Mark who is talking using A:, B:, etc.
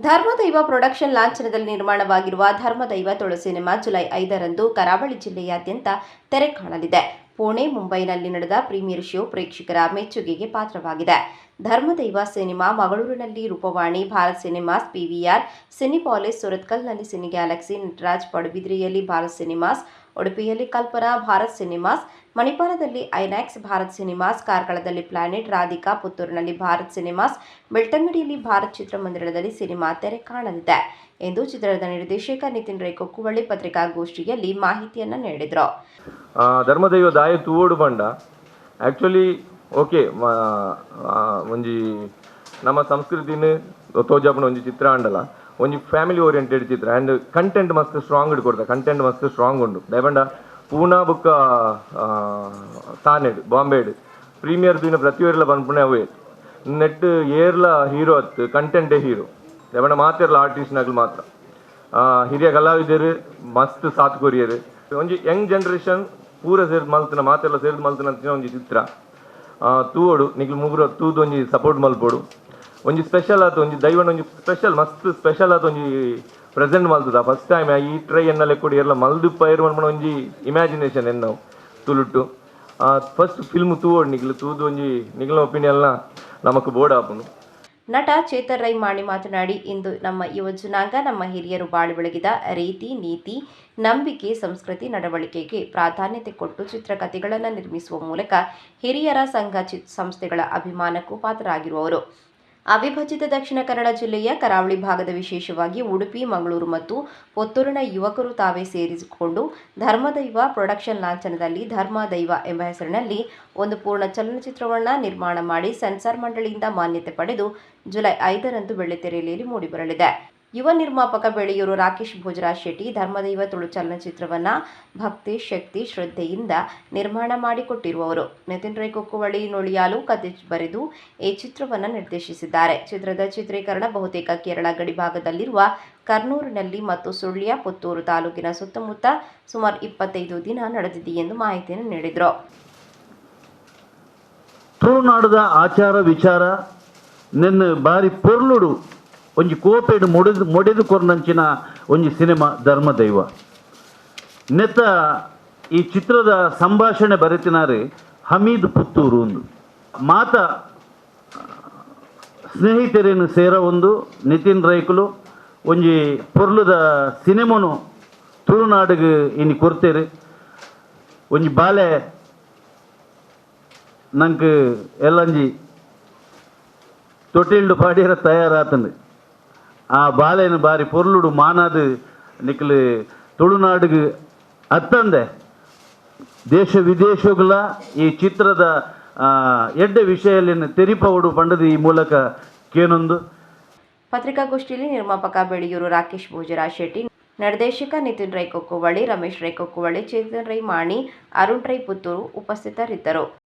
A: ಧರ್ಮದೈವ production ಲಾಂಛನದಲ್ಲಿ ನಿರ್ಮಾಣವಾಗಿರುವ ಧರ್ಮದೈವ Tulu cinema July ಐದರಂದು ಕರಾವಳಿ ಜಿಲ್ಲೆಯಾದ್ಯಂತ ತೆರೆ ಕಾಣಲಿದೆ. ಪುಣೆ ಮುಂಬೈನಲ್ಲಿ ನಡೆದ ಪ್ರೀಮಿಯರ್ ಶೋ ಪ್ರೇಕ್ಷಕರ ಮೆಚ್ಚುಗೆಗೆ ಪಾತ್ರವಾಗಿದೆ. Dharmadaiva cinema ಮಗಳೂರಿನಲ್ಲಿ Roopavani, Bharat Cinemas, PVR, Cinepolis, ಸುರತ್ಕಲ್ನಲ್ಲಿ Cine Galaxy Nataraj ಪಡುಬಿದ್ರಿಯಲ್ಲಿ ಭಾರತ್ ಸಿನಿಮಾಸ್, ಉಡುಪಿಯಲ್ಲಿ ಕಲ್ಪನಾ, ಭಾರತ್ ಸಿನಿಮಾಸ್, ಮಣಿಪಾಲದಲ್ಲಿ ಐನಾಕ್ಸ್ ಭಾರತ್ ಸಿನಿಮಾಸ್, ಕಾರ್ಕಳದಲ್ಲಿ ಪ್ಲಾನೆಟ್, ರಾಧಿಕಾ, ಪುತ್ತೂರಿನಲ್ಲಿ ಭಾರತ್ ಸಿನಿಮಾಸ್, ಬೆಳ್ತಂಗಡಿಯಲ್ಲಿ ಭಾರತ್ ಚಿತ್ರಮಂದಿರದಲ್ಲಿ ಸಿನಿಮಾ ತೆರೆ ಕಾಣಲಿದೆ ಎಂದು ಚಿತ್ರದ ನಿರ್ದೇಶಕ ನಿತಿನ್ ರೈ ಕೊಕ್ಕುವಳ್ಳಿ ಪತ್ರಿಕಾಗೋಷ್ಠಿಯಲ್ಲಿ ಮಾಹಿತಿಯನ್ನು ನೀಡಿದರು.
B: ಧರ್ಮದೈವ ದಾಯ ತೂವೋಡು ಪಂಡ ಆ್ಯಕ್ಚುಲಿ ಓಕೆ ಒಂಜಿ ನಮ್ಮ ಸಂಸ್ಕೃತಿನ ತೋಜಾಪನ ಒಂಜಿ ಚಿತ್ರ ಅಂಡಲ. ಒಂಜಿ ಫ್ಯಾಮಿಲಿ ಓರಿಯೆಂಟೆಡ್ ಚಿತ್ರ ಆ್ಯಂಡ್ ಕಂಟೆಂಟ್ ಮಸ್ತ್ ಸ್ಟ್ರಾಂಗ್ ಇಡ್ ಕೊಡ್ತಾ. ಕಂಟೆಂಟ್ ಮಸ್ತ್ ಸ್ಟ್ರಾಂಗ್ ಉಂಡು. ದಯಪಂಡ ಪೂನಾ ಬುಕ್ಕ ತಾನೆಡ್, ಬಾಂಬೆಡ್. ಪ್ರೀಮಿಯರ್ ದಿನ ಪ್ರತಿಯೊರ್ಲ ಬಂದ್ಬಿಟ್ಟು ಅವೇ. ನೆಟ್ ಏರ್ಲ ಹೀರೋ ಅತ್ ಕಂಟೆಂಟೇ ಹೀರೋ. ದಯಪಂಡ ಮಾತಿರಲ್ಲ ಆರ್ಟಿಸ್ಟ್ನಾಗ್ಲು ಮಾತ್ರ. ಹಿರಿಯ ಕಲಾವಿದರು ಮಸ್ತ್ ಸಾತ್ ಕೊರಿಯರು ಒಂಜಿ ಯಂಗ್ ಜನರೇಷನ್ ಪೂರ ಸೇರಿದ ಮಲ್ತಿನ, ಮಾತೆಲ್ಲ ಸೇರಿದ ಮಲ್ತಿನ ಅಂಚಿನ ಒಂಜಿ ಚಿತ್ರ. ತೂವೋಡು ನಿಕ್ಲು ಮುಗುರು ತೂದು ಒಂಜಿ ಸಪೋರ್ಟ್ ಮಲ್ಪೋಡು. ಒಂಜಿ ಸ್ಪೆಷಲ್ ಆತು ಒಂಜಿ ದೈವನ ಒಂಜಿ ಸ್ಪೆಷಲ್ ಮಸ್ತ್ ಸ್ಪೆಷಲ್ ಆತು ಒಂಜಿ ಪ್ರೆಸೆಂಟ್ ಮಲ್ತದ. ಫಸ್ಟ್ ಟೈಮ್ ಈ ಟ್ರೈ ಎನ್ನಲೆ ಕೊಡಿ, ಎಲ್ಲ ಮಲ್ದು ಪೈರ್ ಮನ್ಪಣ ಒಂಜಿ ಇಮ್ಯಾಜಿನೇಷನ್ ಎನ್ನವು ತುಳುಟ್ಟು ಫಸ್ಟ್ ಫಿಲ್ಮ್ ತೂವೋಡು ನಿಕ್ಲು ತೂದು ಒಂಜಿ ನಿಕ್ಲ ಒಪಿನಿಯನ್ನ ನಮಕ್ ಬೋರ್ಡ್ ಆಪುಂಡು.
A: ನಟ ಚೇತನ್ ರೈ ಮಾಣಿ ಮಾತನಾಡಿ, ಇಂದು ನಮ್ಮ ಯುವ ಜನಾಂಗ, ನಮ್ಮ ಹಿರಿಯರು ಬಾಳಿ ಬೆಳಗಿದ ರೀತಿ, ನೀತಿ, ನಂಬಿಕೆ, ಸಂಸ್ಕೃತಿ ನಡವಳಿಕೆಗೆ ಪ್ರಾಧಾನ್ಯತೆ ಕೊಟ್ಟು ಚಿತ್ರಕಥೆಗಳನ್ನು ನಿರ್ಮಿಸುವ ಮೂಲಕ ಹಿರಿಯರ ಸಂಘ ಸಂಸ್ಥೆಗಳ ಅಭಿಮಾನಕ್ಕೂ ಪಾತ್ರರಾಗಿರುವವರು. ಅವಿಭಜಿತ ದಕ್ಷಿಣ ಕನ್ನಡ ಜಿಲ್ಲೆಯ ಕರಾವಳಿ ಭಾಗದ ವಿಶೇಷವಾಗಿ ಉಡುಪಿ, ಮಂಗಳೂರು ಮತ್ತು ಪುತ್ತೂರಿನ ಯುವಕರು ತಾವೇ ಸೇರಿಸಿಕೊಂಡು ಧರ್ಮದೈವ ಪ್ರೊಡಕ್ಷನ್ ಲಾಂಛನದಲ್ಲಿ ಧರ್ಮದೈವ ಎಂಬ ಹೆಸರಿನಲ್ಲಿ ಒಂದು ಪೂರ್ಣ ಚಲನಚಿತ್ರವನ್ನು ನಿರ್ಮಾಣ ಮಾಡಿ ಸೆನ್ಸಾರ್ ಮಂಡಳಿಯಿಂದ ಮಾನ್ಯತೆ ಪಡೆದು ಜುಲೈ ಐದರಂದು ಬೆಳ್ಳಿತೆರೆಯಲ್ಲಿ ಮೂಡಿಬರಲಿದೆ. ಯುವ ನಿರ್ಮಾಪಕ ಬೆಳೆಯೂರು ರಾಕೇಶ್ ಭೋಜರಾಜ್ ಶೆಟ್ಟಿ, ಧರ್ಮದೈವ ತುಳು ಚಲನಚಿತ್ರವನ್ನು ಭಕ್ತಿ, ಶಕ್ತಿ, ಶ್ರದ್ಧೆಯಿಂದ ನಿರ್ಮಾಣ ಮಾಡಿಕೊಟ್ಟಿರುವವರು. ನಿತಿನ್ ರೈ ಕೊಕ್ಕುವಳಿ ನುಳಿಯಾಲು ಕತೆ ಬರೆದು ಈ ಚಿತ್ರವನ್ನು ನಿರ್ದೇಶಿಸಿದ್ದಾರೆ. ಚಿತ್ರದ ಚಿತ್ರೀಕರಣ ಬಹುತೇಕ ಕೇರಳ ಗಡಿಭಾಗದಲ್ಲಿರುವ ಕರ್ನೂರಿನಲ್ಲಿ ಮತ್ತು ಸುಳ್ಯ ಪುತ್ತೂರು ತಾಲೂಕಿನ ಸುತ್ತಮುತ್ತ ಸುಮಾರು ಇಪ್ಪತ್ತೈದು ದಿನ ನಡೆದಿದೆ ಎಂದು ಮಾಹಿತಿಯನ್ನು ನೀಡಿದರು.
C: ತುಳುನಾಡದ ಆಚಾರ ವಿಚಾರ, ನಿನ್ನ ಬಾರಿ ಪೊರ್ಲುಡು ಒಂಜಿ ಕೋಪೆಡು ಮೊಡೆದು ಮೊಡೆದು ಕೊರ್ನಂಚಿನ ಒಂಜಿ ಸಿನಿಮಾ ಧರ್ಮದೈವ ನೆತ್ತ ಈ ಚಿತ್ರದ ಸಂಭಾಷಣೆ ಬರೆತಿನಾರೆ ಹಮೀದ್ ಪುತ್ತೂರು ಒಂದು. ಮಾತ, ಸ್ನೇಹಿತರೇನು ಸೇರ ಒಂದು, ನಿತಿನ್ ರೈಕುಲು, ಒಂಜಿ ಪೊರ್ಲುದ ಸಿನಿಮಾನು ತುಳುನಾಡಿಗೆ ಇನ್ನು ಕೊರ್ತೇರಿ. ಒಂಜಿ ಬಾಲೆ ನಂಗೆ ಎಲ್ಲಂಜಿ ತೊಟ್ಟಿಲ್ಡು ಪಾಡಿರ ತಯಾರಾತಂದು. ಆ ಬಾಳೆನ ಬಾರಿ ಪೊರ್ಲುಡು ಮಾನಾದು ನಿಕ್ಲು ತುಳುನಾಡಿಗೆ ಅತ್ತಂದೆ. ದೇಶ ವಿದೇಶಗಳ ಈ ಚಿತ್ರದ ಎಡ್ಡೆ ವಿಷಯಲ್ಲಿನ ತೆರಿಪವುಡು ಪಂಡದ ಈ ಮೂಲಕ ಕೇನೊಂದು.
A: ಪತ್ರಿಕಾಗೋಷ್ಠಿಯಲ್ಲಿ ನಿರ್ಮಾಪಕ ಬೆಳೆಯೂರು ರಾಕೇಶ್ ಭೋಜರಾಜ್ ಶೆಟ್ಟಿ, ನಿರ್ದೇಶಕ ನಿತಿನ್ ರೈ ಕೊಕ್ಕುವಳ್ಳಿ ರಮೇಶ್ ರೈ ಕೊಕ್ಕುವಳ್ಳಿ ಚೇತನ್ ರೈ ಮಾಣಿ ಅರುಣ್ ರೈ ಪುತ್ತೂರು ಉಪಸ್ಥಿತರಿದ್ದರು.